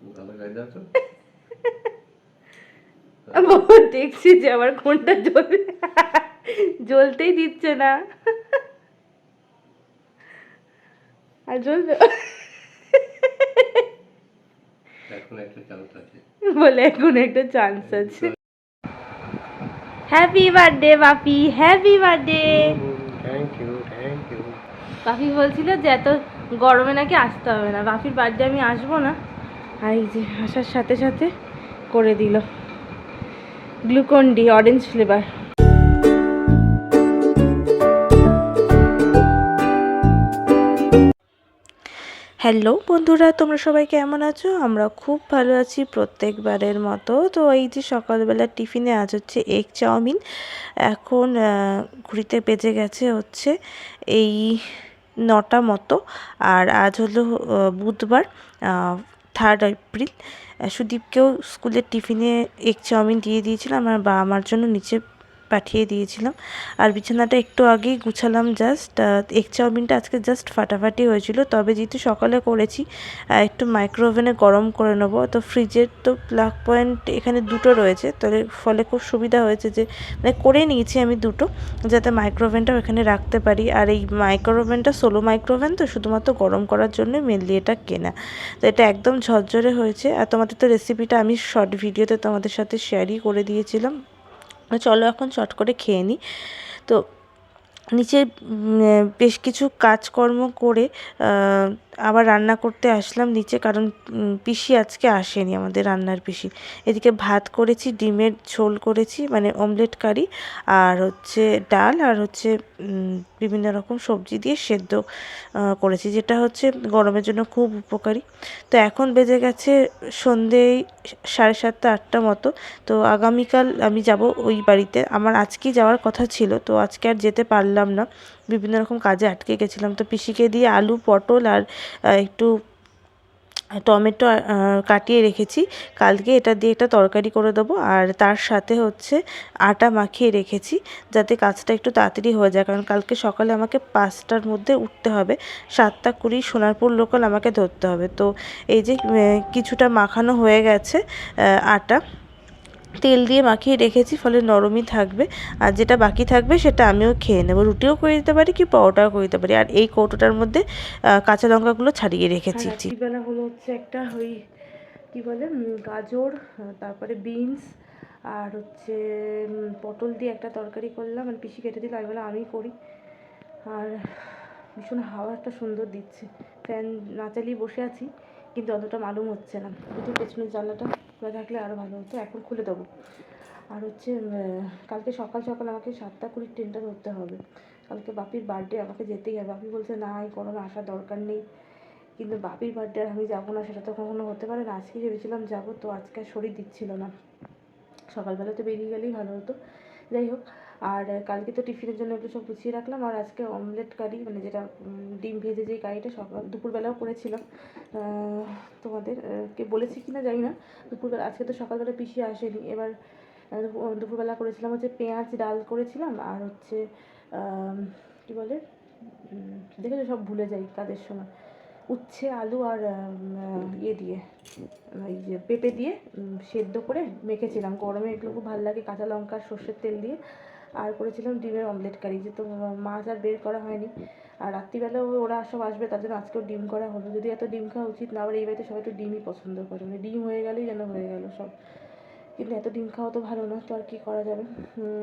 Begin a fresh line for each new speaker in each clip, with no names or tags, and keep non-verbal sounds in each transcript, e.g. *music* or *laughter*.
*laughs* দেখছি যে আমার কোনটা জ্বলবে জ্বলতেই দিচ্ছে না। আর জ্বলবে।
এখন একটা চান্স আছে।
বলে এখন একটা চান্স আছে। Happy birthday Bapi. Happy birthday
thank you thank you
বাপি বলছিল যে এত গরমে নাকি আসতে হবে না। বাপির বার্থডে আমি আসব না। আর এই যে আসার সাথে সাথে করে দিল। Glucon D orange flavour hello বন্ধুরা, তোমরা সবাই কেমন আছো? আমরা খুব ভালো আছি প্রত্যেকবারের মতো। তো এই যে সকালবেলা টিফিনে আজ হচ্ছে এগ চাউমিন। এখন ঘুরিতে বেজে গেছে হচ্ছে এই নটা মতো। আর আজ হলো বুধবার। থার্ড এপ্রিল সুদীপকেও স্কুলের টিফিনে এগ চাউমিন দিয়ে দিয়েছিলাম আমার বাবা মার জন্য নিচে পাঠিয়ে দিয়েছিলাম। আর বিছানাটা একটু আগেই গুছালাম জাস্ট এগ চাউমিনটা আজকে জাস্ট ফাটাফাটি হয়েছিল। তবে যেহেতু সকালে করেছি একটু মাইক্রো ওভেনে গরম করে নেব। তো ফ্রিজের তো প্লাগ পয়েন্ট এখানে দুটো রয়েছে। তাহলে ফলে খুব সুবিধা হয়েছে যে মানে করে নিয়েছি আমি দুটো, যাতে মাইক্রো ওভেনটাও এখানে রাখতে পারি। আর এই মাইক্রো ওভেনটা সোলো মাইক্রো ওভেন তো শুধুমাত্র গরম করার জন্য মেনলি এটা কেনা। তো এটা একদম ঝরঝরে হয়েছে। আর তোমাদের তো রেসিপিটা আমি শর্ট ভিডিওতে তোমাদের সাথে শেয়ারই করে দিয়েছিলাম। চলো এখন চট করে খেয়ে নিই। তো নিচে বেশ কিছু কাজকর্ম করে আবার রান্না করতে আসলাম নিচে কারণ পিসি আজকে আসেনি আমাদের রান্নার পিসি। এদিকে ভাত করেছি, ডিমের ঝোল করেছি মানে অমলেট কারি আর হচ্ছে ডাল আর হচ্ছে বিভিন্ন রকম সবজি দিয়ে সেদ্ধ করেছি, যেটা হচ্ছে গরমের জন্য খুব উপকারী। তো এখন বেজে গেছে সন্ধে সাড়ে সাতটা, আটটা মতো। তো আগামীকাল আমি যাব ওই বাড়িতে। আমার আজকেই যাওয়ার কথা ছিল, তো আজকে আর যেতে পারলাম না। বিভিন্ন রকম কাজে আটকে গেছিলাম। তো পিসিকে দিয়ে আলু, পটল আর একটু টমেটো কাটিয়ে রেখেছি। কালকে এটা দিয়ে একটা তরকারি করে দেবো। আর তার সাথে হচ্ছে আটা মাখিয়ে রেখেছি, যাতে কাজটা একটু তাড়াতাড়ি হয়ে যায়। কারণ কালকে সকালে আমাকে পাঁচটার মধ্যে উঠতে হবে। সাতটা কুড়ি সোনারপুর লোকাল আমাকে ধরতে হবে। তো এই যে কিছুটা মাখানো হয়ে গেছে আটা। তেল দিয়ে মাখিয়ে রেখেছি, ফলে নরমই থাকবে। আর যেটা বাকি থাকবে সেটা আমিও খেয়ে নেব। রুটিও করে দিতে পারি কি পরোটাও করে দিতে পারি। আর এই কৌটোটার মধ্যে কাঁচা লঙ্কাগুলো ছাড়িয়ে রেখেছি। রাত্রিবেলা হলো হচ্ছে একটা ওই কী বলে গাজর, তারপরে বিনস, আর হচ্ছে পটল দিয়ে একটা তরকারি করলাম। মানে পিসি কেটে দিল, আমি বলে আমি করি। আর ভীষণ হাওয়াটা সুন্দর দিচ্ছে। ফ্যান না চালিয়ে বসে আছি, কিন্তু অতটা মালুম হচ্ছে না। যদি পেছনের জানলাটা। খোলা থাকলে আরও ভালো হতো। এখন খুলে দেবো। আর হচ্ছে কালকে সকাল সকাল আমাকে সাতটা কুড়ির ট্রেনটা ধরতে হবে। কালকে বাপির বার্থডে, আমাকে যেতেই হবে। বাপি বলছে, না, এই গরমে আসার দরকার নেই। কিন্তু বাপির বার্থডে আর আমি যাব না, সেটা তো কখনো হতে পারে না। আজকে ভেবেছিলাম যাব, তো আজকে আর শরীর দিচ্ছিল না। সকালবেলা তো বেরিয়ে গেলেই ভালো হতো। যাই হোক আর কালকে তো টিফিনের জন্য একটু সব গুছিয়ে রাখলাম, আর আজকে অমলেট কারি মানে যেটা ডিম ভেজে যেই কারিটা সকাল দুপুরবেলাও করেছিলাম। তোমাদের কে বলেছি কি না জানি না। দুপুরবেলা, আজকে তো সকালবেলা পিসি আসেনি। এবার দুপুর- দুপুরবেলা করেছিলাম হচ্ছে পেঁয়াজ ডাল করেছিলাম, আর হচ্ছে কি বলে দেখেছ সব ভুলে যাই কাজের সময়। উচ্ছে, আলু আর ইয়ে দিয়ে এই যে পেঁপে দিয়ে সেদ্ধ করে মেখেছিলাম। গরমে এগুলো খুব ভালো লাগে, কাঁচা লঙ্কা, সর্ষের তেল দিয়ে। আর করেছিলাম ডিমের অমলেট কারি যে তো মাছ আর বের করা হয়নি। আর রাত্রিবেলা ওই ওরা সব আসবে, তার জন্য আজকেও ডিম করা হলো। যদি এত ডিম খাওয়া উচিত, না আবার এই বাড়িতে সবাই একটু ডিমই পছন্দ করে। মানে ডিম হয়ে গেলেই যেন হয়ে গেল সব। কিন্তু এত ডিম খাওয়া তো ভালো না তো আর কি করা যাবে?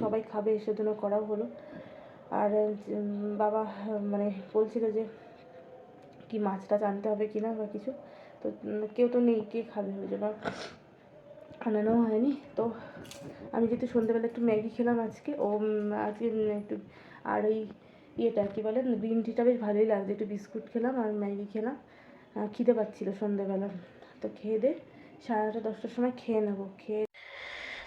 সবাই খাবে সেজন্য করাও হলো। আর বাবা মানে বলছিল যে কি মাছ টাছ আনতে হবে কি না বা কিছু। তো কেউ তো নেই, কে খাবে? ওই জন্য আনানো হয়নি। তো আমি যেহেতু সন্ধ্যেবেলা একটু ম্যাগি খেলাম আজকে, ও আজকে একটু আর ওই ইয়েটা কি বলে, গ্রিন টিটা বেশ ভালোই লাগছে। একটু বিস্কুট খেলাম আর ম্যাগি খেলাম। খিদে পাচ্ছিলো সন্ধ্যেবেলা। তো খেয়ে দে সাড়ে নটা দশটার সময় খেয়ে নেব, খেয়ে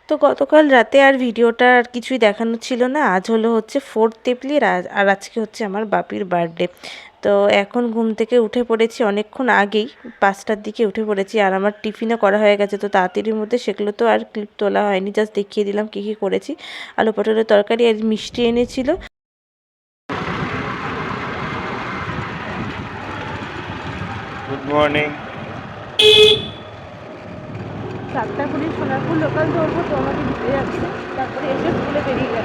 তো গতকাল রাতে আর ভিডিওটা আর কিছুই দেখানো ছিল না। আজ হলো হচ্ছে ফোর্থ এপ্রিল আর আজকে হচ্ছে আমার বাপির বার্থডে তো এখন ঘুম থেকে উঠে পড়েছি অনেকক্ষণ আগেই পাঁচটার দিকে উঠে পড়েছি আর আমার টিফিনও করা হয়ে গেছে। তো তাড়াতাড়ির মধ্যে সেগুলো তো আর ক্লিপ তোলা হয়নি জাস্ট দেখিয়ে দিলাম কী কী করেছি। আলু পটলের তরকারি আর মিষ্টি এনেছিল।
গুড মর্নিং
চারটা করে সোনারপুর লোকাল ধরবো তো আমাকে দিতে যাচ্ছে তারপরে এসে স্কুলে বেরিয়ে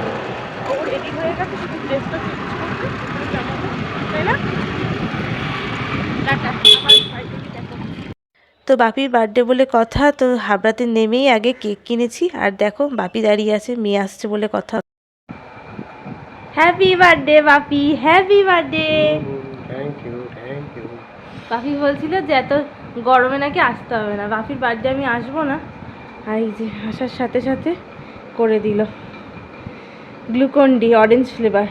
ও রেডি হয়ে গেছে শুধু ড্রেসটা চেঞ্জ করতে। তাই না টাটা আবার বাড়িতে গিয়ে দেখা হচ্ছে। তো বাপির বার্থডে বলে কথা তো হাবড়াতে নেমেই আগে কেক কিনেছি। আর দেখো বাপি দাঁড়িয়ে আছে মেয়ে আসছে বলে কথা। হ্যাপি বার্থডে বাপি হ্যাপি বার্থডে বাপি বলছিল যে এত গরমে নাকি আসতে হবে না। বাপির বার্থডে আমি আসব না। আর এই যে আসার সাথে সাথে করে দিল। গ্লুকন ডি অরেঞ্জ ফ্লেভার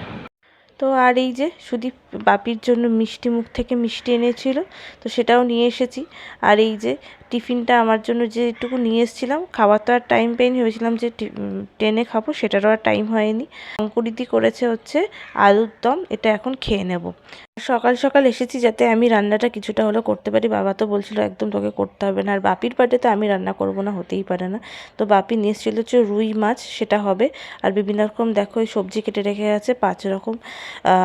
তো আর এই যে সুদীপ বাপির জন্য মিষ্টি মুখ থেকে মিষ্টি এনেছিল তো সেটাও নিয়ে এসেছি। আর এই যে টিফিনটা আমার জন্য যেটুকু নিয়ে এসেছিলাম খাবার তো আর টাইম পাইনি ভেবেছিলাম যে টি- উম, ট্রেনে খাব সেটারও আর টাইম হয়নি। অঙ্কুরিদি করেছে হচ্ছে আলুর দম এটা এখন খেয়ে নেব। সকাল সকাল এসেছি যাতে আমি রান্নাটা কিছুটা হলেও করতে পারি। বাবা তো বলছিল একদম তোকে করতে হবে না। আর বাপির বার্থডেতে আমি রান্না করব না হতেই পারে না। তো বাপি নিয়ে এসেছিল হচ্ছে রুই মাছ সেটা হবে। আর বিভিন্ন রকম দেখো সবজি কেটে রেখে গেছে পাঁচ রকম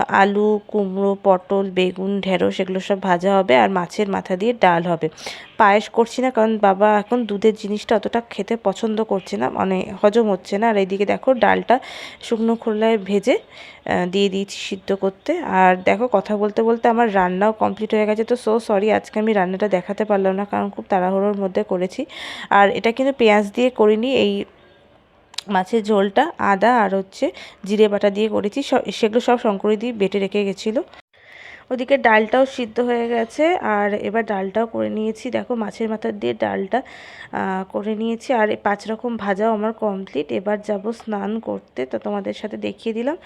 আলু কুমড়ো পটল, বেগুন, ঢেঁড়স এগুলো সব ভাজা হবে আর মাছের মাথা দিয়ে ডাল হবে। পায়েস করছি না কারণ বাবা এখন দুধের জিনিসটা অতটা খেতে পছন্দ করছে না মানে হজম হচ্ছে না। আর এইদিকে দেখো ডালটা শুকনো খোলায় ভেজে দিয়ে দিয়েছি সিদ্ধ করতে। আর দেখো কথা বলতে বলতে আমার রান্নাও কমপ্লিট হয়ে গেছে। তো সো সরি আজকে আমি রান্নাটা দেখাতে পারলাম না কারণ খুব তাড়াহুড়োর মধ্যে করেছি। আর এটা কিন্তু পেঁয়াজ দিয়ে করিনি, এই মাছের ঝোলটা আদা আর হচ্ছে জিরে বাটা দিয়ে করেছি। সব সেগুলো সব শঙ্করি দিয়ে বেটে রেখে গেছিল। ওদিকে ডালটাও সিদ্ধ হয়ে গেছে আর এবার ডালটাও করে নিয়েছি। দেখো মাছের মাথা দিয়ে ডালটা করে নিয়েছি। আর পাঁচ রকম ভাজাও আমার কমপ্লিট এবার যাব স্নান করতে। তো তোমাদের সাথে দেখিয়ে দিলাম।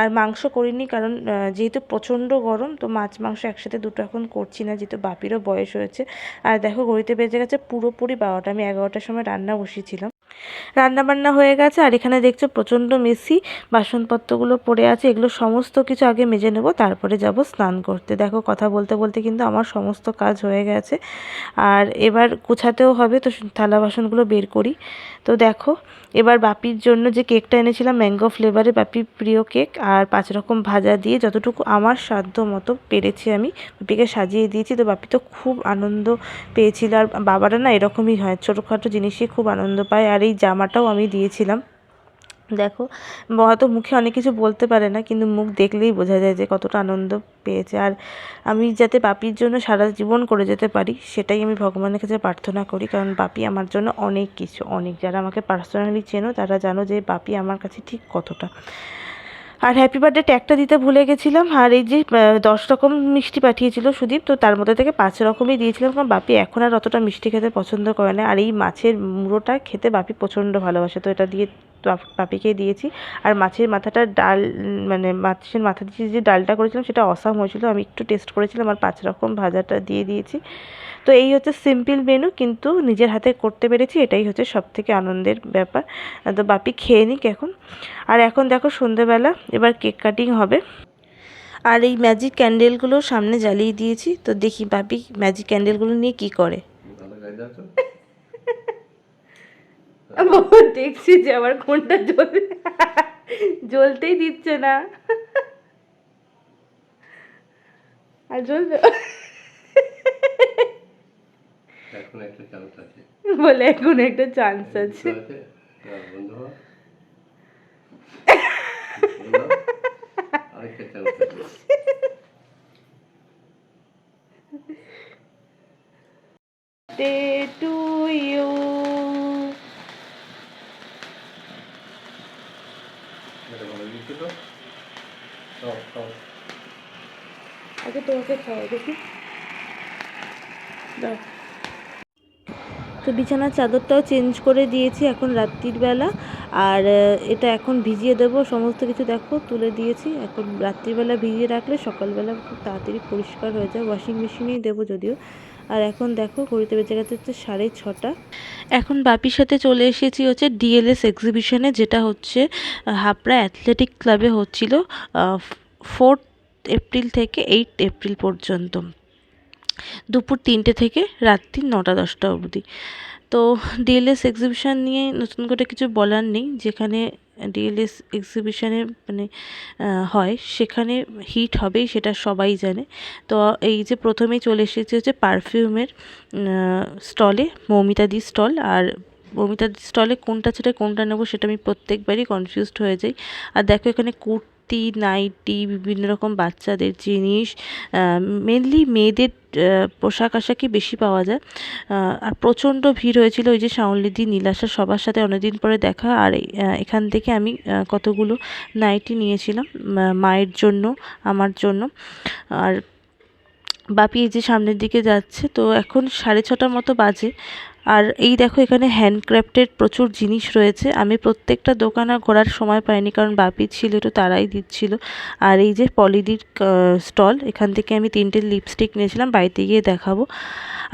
আর মাংস করিনি কারণ যেহেতু প্রচণ্ড গরম, তো মাছ মাংস একসাথে দুটো এখন করছি না। যেহেতু বাপিরও বয়স হয়েছে। আর দেখো ঘড়িতে বেজে গেছে পুরোপুরি বারোটা। আমি এগারোটার সময় রান্না বসিয়েছিলাম রান্না বান্না হয়ে গেছে, আর এখানে দেখছ প্রচণ্ড মেসি বাসনপত্রগুলো পড়ে আছে, এগুলো সমস্ত কিছু আগে মেজে নেব, তারপরে যাব স্নান করতে। দেখো কথা বলতে বলতে কিন্তু আমার সমস্ত কাজ হয়ে গেছে। আর এবার গোছাতেও হবে, তো থালা বাসনগুলো বের করি। তো দেখো, এবার বাপির জন্য যে কেকটা এনেছিলাম, ম্যাঙ্গো ফ্লেভারে বাপির প্রিয় কেক, আর পাঁচ রকম ভাজা দিয়ে যতটুকু আমার সাধ্য মতো পেরেছি আমি, বাপিকে সাজিয়ে দিয়েছি। তো বাপি তো খুব আনন্দ পেয়েছিল, আর বাবারা না এরকমই হয়, ছোটোখাটো জিনিসই খুব আনন্দ পায়। আর জামাটাও আমি দিয়েছিলাম। দেখো, হয়তো মুখে অনেক কিছু বলতে পারে না, কিন্তু মুখ দেখলেই বোঝা যায় যে কতটা আনন্দ পেয়েছে। আর আমি যাতে বাপির জন্য সারা জীবন করে যেতে পারি, সেটাই আমি ভগবানের কাছে প্রার্থনা করি। কারণ বাপি আমার জন্য অনেক কিছু, অনেক। যারা আমাকে পার্সোনালি চেনো, তারা জানো যে বাপি আমার কাছে ঠিক কতটা। আর হ্যাপি বার্থডে ট্যাগটা দিতে ভুলে গেছিলাম। আর এই যে দশ রকম মিষ্টি পাঠিয়েছিল সুদীপ, তো তার মধ্যে থেকে পাঁচ রকমই দিয়েছিলাম। কারণ বাপি এখন আর অতটা মিষ্টি খেতে পছন্দ করে না। আর এই মাছের মুড়োটা খেতে বাপি প্রচণ্ড ভালোবাসে, তো এটা দিয়ে বাপিকে দিয়েছি। আর মাছের মাথাটা ডাল মানে মাছের মাথা দিয়ে যে ডালটা করেছিলাম সেটা অসাম হয়েছিল। আমি একটু টেস্ট করেছিলাম, আর পাঁচ রকম ভাজাটা দিয়ে দিয়েছি। তো এই হচ্ছে সিম্পল মেনু, কিন্তু নিজের হাতে করতে পেরেছি। এটাই হচ্ছে সব থেকে আনন্দের ব্যাপার। তো বাপি খেয়ে নিক এখন। আর এখন দেখো সন্ধেবেলা এবার কেক কাটিং হবে। আর এই ম্যাজিক ক্যান্ডেলগুলো সামনে জ্বালিয়ে দিয়েছি। তো দেখি বাপি ম্যাজিক ক্যান্ডেলগুলো নিয়ে কি করে। দেখছি যে আমার কোনটা জ্বলবে জ্বলতেই দিচ্ছে না। আর জ্বলবে। বলে এখন একটা চান্স আছে।
Chance
Day *laughs* to you. আগে তোমাকে দেখি। তো বিছানার চাদরটাও চেঞ্জ করে দিয়েছি এখন রাত্রির বেলা। আর এটা এখন ভিজিয়ে দেবো। সমস্ত কিছু দেখো, তুলে দিয়েছি। এখন রাত্রিবেলা ভিজিয়ে রাখলে সকালবেলা খুব তাড়াতাড়ি পরিষ্কার হয়ে যায়। ওয়াশিং মেশিনেই দেবো যদিও। আর এখন দেখো ঘড়িতে বেজে গেছে হচ্ছে সাড়ে ছটা। এখন বাপির সাথে চলে এসেছি হচ্ছে ডিএলএস এক্সিবিশনে যেটা হচ্ছে হাবড়া অ্যাথলেটিক ক্লাবে হচ্ছিল ফোর্থ এপ্রিল থেকে এইট এপ্রিল পর্যন্ত। দুপুর তিনটে থেকে রাত্রি নটা দশটা অবধি। তো ডিএলএস এক্সিবিশন নিয়ে নতুন করে কিছু বলার নেই, যেখানে ডিএলএস এক্সিবিশনে মানে হয়, সেখানে হিট হবেই সেটা সবাই জানে। তো এই যে প্রথমেই চলে এসেছে হচ্ছে পারফিউমের স্টলে মৌমিতাদি স্টল আর মৌমিতাদি স্টলে কোনটা ছেড়ে কোনটা নেব সেটা আমি প্রত্যেকবারই কনফিউজড হয়ে যাই। আর দেখো এখানে কুর্তি নাইটি, বিভিন্ন রকম বাচ্চাদের জিনিস মেনলি মেয়েদের পোশাক আশাকই বেশি পাওয়া যায়। আর প্রচণ্ড ভিড় হয়েছিল ওই যে শাওনলিদি, নীলাশা সবার সাথে অনেকদিন পরে দেখা। আর এখান থেকে আমি কতগুলো নাইটি নিয়েছিলাম মায়ের জন্য, আমার জন্য। আর বাপি এই যে সামনের দিকে যাচ্ছে তো এখন সাড়ে ছটার মতো বাজে। আর এই দেখো এখানে হ্যান্ডক্রাফটের প্রচুর জিনিস রয়েছে। আমি প্রত্যেকটা দোকান আর ঘোরার সময় পাইনি কারণ বাপি ছিল একটু তারাই দিচ্ছিল। আর এই যে পলিদির স্টল এখান থেকে আমি তিনটে লিপস্টিক নিয়েছিলাম বাড়িতে গিয়ে দেখাবো।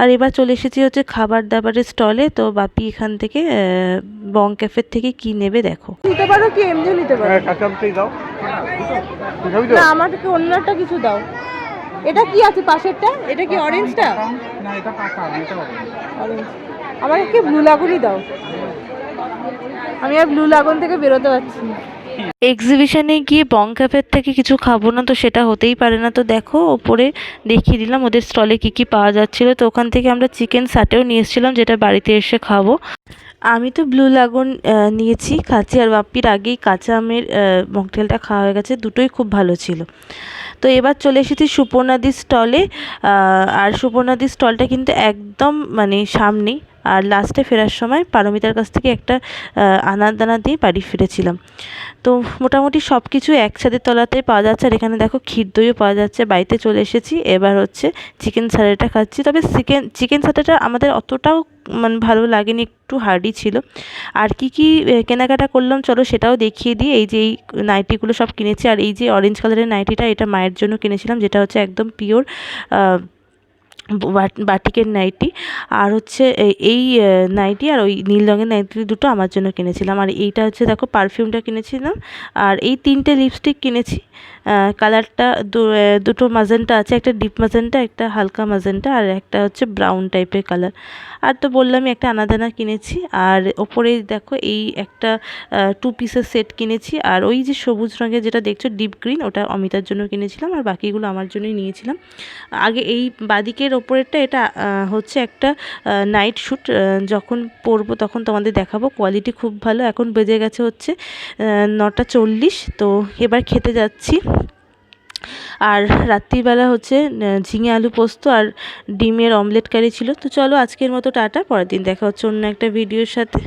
আর এবার চলে এসেছি হচ্ছে খাবার দাবারের স্টলে তো বাপি এখান থেকে বং ক্যাফের থেকে কি নেবে দেখো।
নিতে পারো কি? এমনিও নিতে পারো।
হ্যাঁ কাঁচা আমটাই দাও
আমাকে অন্যটা কিছু দাও। এটা কি আছে পাশেরটা? এটা কি অরেঞ্জটা
না এটা পাকা এটা
অরেঞ্জ আমাকে কি ব্লু লাগুনই দাও। আমি আর ব্লু লাগুন থেকে বেরোতে পারছি না।
এক্সিবিশনে গিয়ে বং ক্যাফের থেকে কিছু খাব না তো সেটা হতেই পারে না। তো দেখো ওপরে দেখিয়ে দিলাম ওদের স্টলে কি কি পাওয়া যাচ্ছিল। তো ওখান থেকে আমরা চিকেন সাটেও নিয়ে এসেছিলাম যেটা বাড়িতে এসে খাব। আমি তো ব্লু লাগুন নিয়েছি, খাচ্ছি। আর বাপ্পির আগেই কাঁচা আমের মকটেলটা খাওয়া হয়ে গেছে। দুটোই খুব ভালো ছিল। তো এবার চলে এসেছি সুপর্ণাদির স্টলে আর সুপর্ণাদির স্টলটা কিন্তু একদম মানে সামনেই। আর লাস্টে ফেরার সময় পারমিতার কাছ থেকে একটা আনার দানা দিয়ে বাড়ি ফিরেছিলাম। তো মোটামুটি সব কিছু একসাথে তলাতে পাওয়া যাচ্ছে। আর এখানে দেখো ক্ষীর দইও পাওয়া যাচ্ছে। বাড়িতে চলে এসেছি। এবার হচ্ছে চিকেন সারেটা খাচ্ছি। তবে চিকেন চিকেন সারেটা আমাদের অতটাও মানে ভালো লাগেনি, একটু হার্ডি ছিল। আর কি কি কেনাকাটা করলাম, চলো সেটাও দেখিয়ে দিই। এই যে এই নাইটিগুলো সব কিনেছি, আর এই যে অরেঞ্জ কালারের নাইটিটা, এটা মায়ের জন্য কিনেছিলাম, যেটা হচ্ছে একদম পিওর বাটিকের নাইটি। আর হচ্ছে এই নাইটি আর ওই নীল রঙের নাইটি দুটো আমার জন্য কিনেছিলাম। আর এইটা হচ্ছে, দেখো পারফিউমটা কিনেছিলাম। আর এই তিনটে লিপস্টিক কিনেছি। কালারটা দুটো মাজেন্টা আছে, একটা ডিপ মাজেন্টা একটা হালকা মাজেন্টা আর একটা হচ্ছে ব্রাউন টাইপের কালার আর তো বললামই একটা আনাদানা কিনেছি, আর ওপরে দেখো এই একটা টু পিসের সেট কিনেছি, আর ওই যে সবুজ রঙের যেটা দেখছ ডিপ গ্রিন ওটা অমিতার জন্য কিনেছিলাম, আর বাকিগুলো আমার জন্যই নিয়েছিলাম। আগে এই বাদিকের ওপরেরটা এটা হচ্ছে একটা নাইট শ্যুট যখন পরবো তখন তোমাদের দেখাবো কোয়ালিটি খুব ভালো, এখন বেজে গেছে হচ্ছে নটা চল্লিশ, তো এবার খেতে যাচ্ছি। আর রাত্রিবেলা হচ্ছে ঝিঙে আলু পোস্ত আর ডিমের অমলেট কারি ছিল। তো চলো আজকের মতো টাটা, পরের দিন দেখা হচ্ছে অন্য একটা ভিডিওর সাথে।